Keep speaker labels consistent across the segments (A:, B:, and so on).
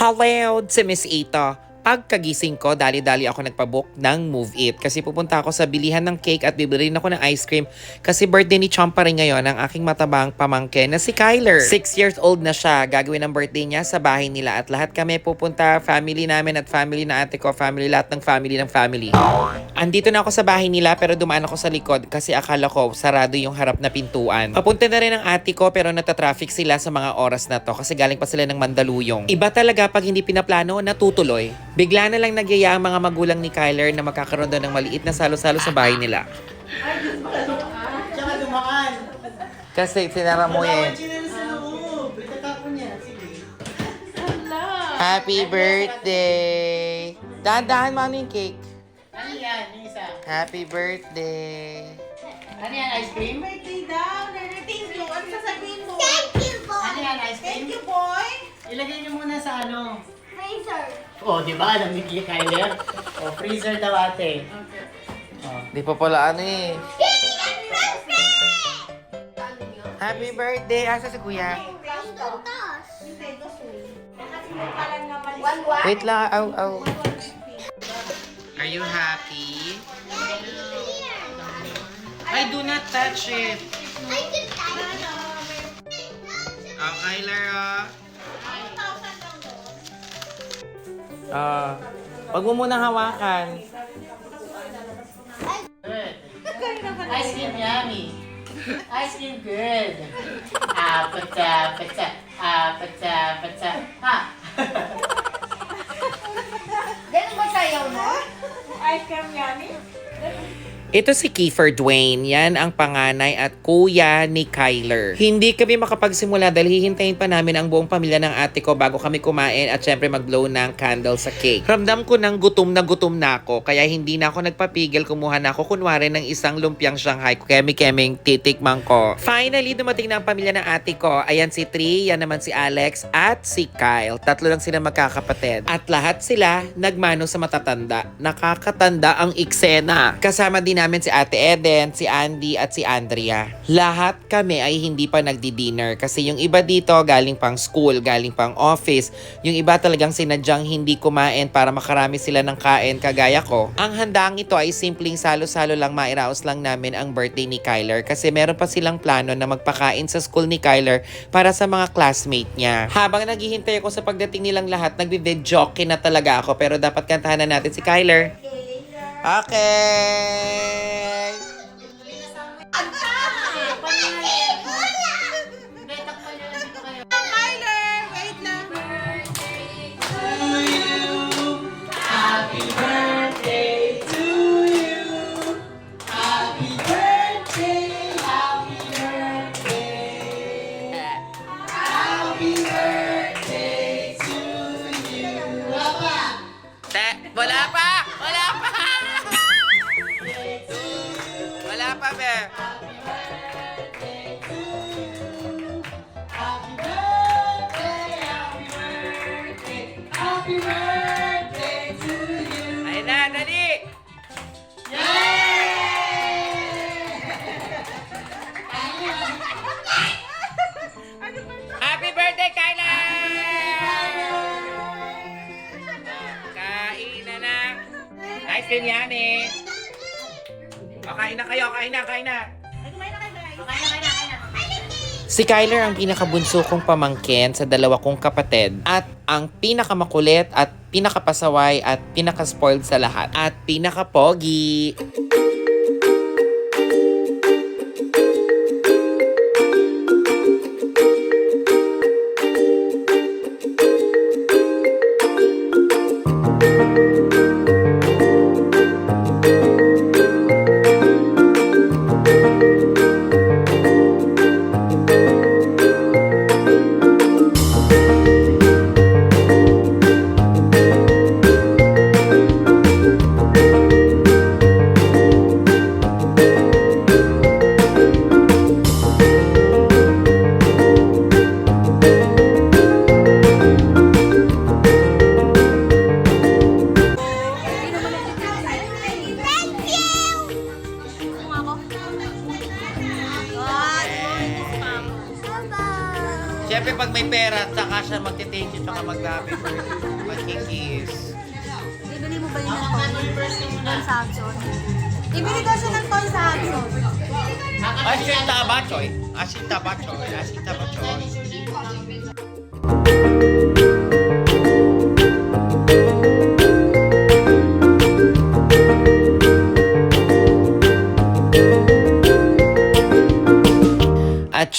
A: Hello, si Miss Ito. Pagkagising ko, dali-dali ako nagpabook ng Move It kasi pupunta ako sa bilihan ng cake at bibili ako ng ice cream kasi birthday ni Chompa rin ngayon ang aking matabang pamangkin na si Kyler. Six years old na siya. Gagawin ang birthday niya sa bahay nila at lahat kami pupunta, family namin at family na ate ko, family lahat ng family ng family. Andito na ako sa bahay nila pero dumaan ako sa likod kasi akala ko sarado yung harap na pintuan. Papunta na rin ang ate ko pero natatraffic sila sa mga oras na to kasi galing pa sila ng Mandaluyong. Iba talaga pag hindi pinaplano, natutuloy. Bigla na lang nagyaya ang mga magulang ni Kyler na magkakaroon daw ng maliit na salo-salo sa bahay nila.
B: Tsaka dumaan.
A: Kasi sinara mo
B: Wala
A: eh.
B: chinelas sa loob. Itatapon niya. Sige.
A: Happy birthday! Dahan-dahan mo ano yung cake.
B: Ano yan? Yung isa.
A: Happy birthday!
B: Ano yan? Ice cream?
C: Birthday daw. Thank you. Ano sasabihin mo?
D: Thank you, boy.
B: Ano yan? Ice cream?
C: Thank you, boy.
B: Ilagay niyo muna sa ano.
D: Razor.
B: Oh, di ba? Alam ni Kia Kyler. Oh, freezer daw ate. Oh.
A: Di pa pala ano eh.
D: Happy birthday!
A: Happy birthday! Asa si kuya? Wait lang, aw, aw. Are you happy? I do not touch it.
D: I can touch
A: Oh, Kyler, ah. Ah, wag mo munang hawakan.
B: Good. Ice cream yummy. Ice cream good. Ah, pata, pata. Ah, pata, pata. Ha?
D: Ganun ba sayaw mo?
C: Ice cream yummy.
A: Ito si Kiefer Dwayne. Yan ang panganay at kuya ni Kyler. Hindi kami makapagsimula dahil hihintayin pa namin ang buong pamilya ng ate ko bago kami kumain at syempre mag-blow ng candle sa cake. Ramdam ko ng gutom na gutom na ako kaya hindi na ako nagpapigil. Kumuha na ako kunwari ng isang lumpiang Shanghai. Kemi-keming titikman ko. Finally, dumating na ang pamilya ng ate ko. Ayan si Tri, yan naman si Alex at si Kyle. Tatlo lang sila magkakapatid. At lahat sila nagmano sa matatanda. Nakakatanda ang eksena. Kasama din namin si Ate Eden, si Andy at si Andrea. Lahat kami ay hindi pa nagdi-dinner kasi yung iba dito galing pang school, galing pang office. Yung iba talagang sinadyang hindi kumain para makarami sila ng kain kagaya ko. Ang handang ito ay simpleng salo-salo lang mairaos lang namin ang birthday ni Kyler kasi meron pa silang plano na magpakain sa school ni Kyler para sa mga classmate niya. Habang naghihintay ako sa pagdating nilang lahat, nagbi-videoke na talaga ako pero dapat kantahan na natin si Kyler. Okay!
C: Tyler,
A: Wala pa, be.
B: Happy birthday, happy birthday, happy birthday to you.
A: Ayun na! Happy birthday, Kyla! Kain na na. Ice cream yummy. O, kain na kayo, kain na, kain na. Si Kyler ang pinakabunso kong pamangkin sa dalawa kong kapatid at ang pinakamakulit at pinakapasaway at pinakaspoiled sa lahat at pinakapogi. Siya magte-thank you tsaka mag-happy birthday. Magkikiss.
E: Bibili mo ba yun ng toy? Toy sa Hudson? Ibili daw siya ng toy sa Hudson.
A: Ashita Bachoy. Ashita Bachoy. Ashita Bachoy. At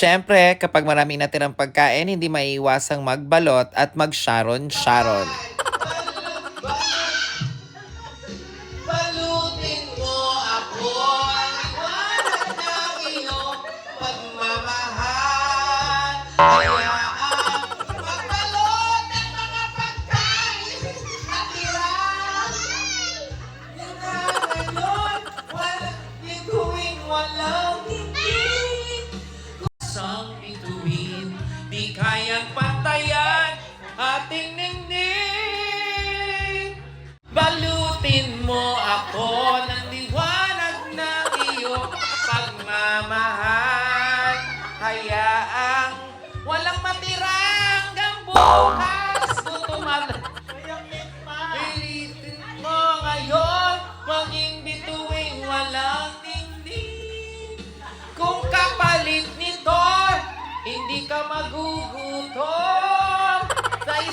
A: syempre, kapag marami natirang pagkain, hindi maiiwasang magbalot at mag-sharon-sharon. Ating ningning. Balutin mo ako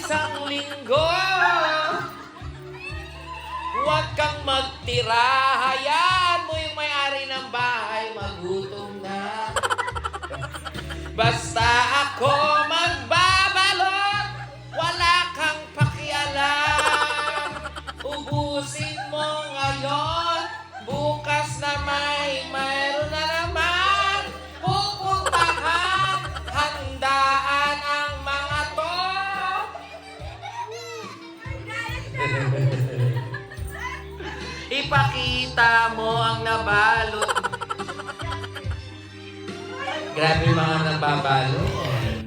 A: isang linggo. Huwag kang magtira. Hayaan mo yung may-ari ng bahay magutom na. Basta ako Grabe mga nababalot.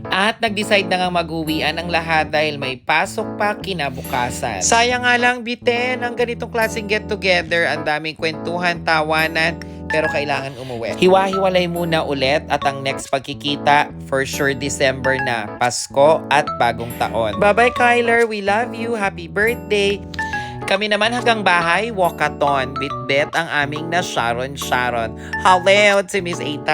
A: At nag-decide na nga mag-uwian ang lahat dahil may pasok pa kinabukasan. Sayang nga lang, biten, ang ganitong klaseng get-together. Ang daming kwentuhan, tawanan, pero kailangan umuwi. Hiwa-hiwalay muna ulit at ang next pagkikita, for sure December na, Pasko at Bagong Taon. Bye-bye Kyler, we love you, happy birthday! Kami naman hanggang bahay, walkathon, bit-bit ang aming na Sharon Sharon. Hello, si Miss Eita